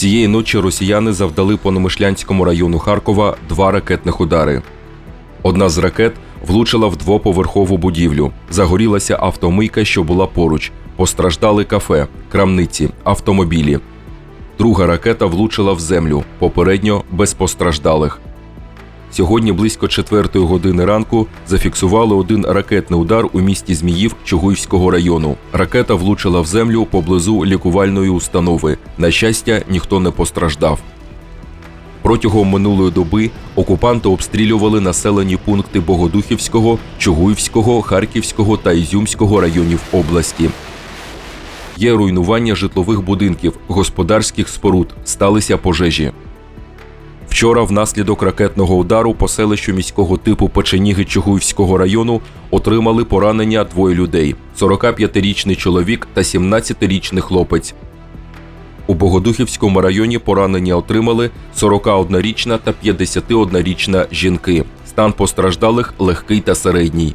Цієї ночі росіяни завдали по Номишлянському району Харкова два ракетних удари. Одна з ракет влучила в двоповерхову будівлю. Загорілася автомийка, що була поруч. Постраждали кафе, крамниці, автомобілі. Друга ракета влучила в землю, попередньо без постраждалих. Сьогодні близько четвертої години ранку зафіксували один ракетний удар у місті Зміїв Чугуївського району. Ракета влучила в землю поблизу лікувальної установи. На щастя, ніхто не постраждав. Протягом минулої доби окупанти обстрілювали населені пункти Богодухівського, Чугуївського, Харківського та Ізюмського районів області. Є руйнування житлових будинків, господарських споруд, сталися пожежі. Вчора внаслідок ракетного удару по селищу міського типу Печеніги Чугуївського району отримали поранення двоє людей: 45-річний чоловік та 17-річний хлопець. У Богодухівському районі поранення отримали 41-річна та 51-річна жінки. Стан постраждалих легкий та середній.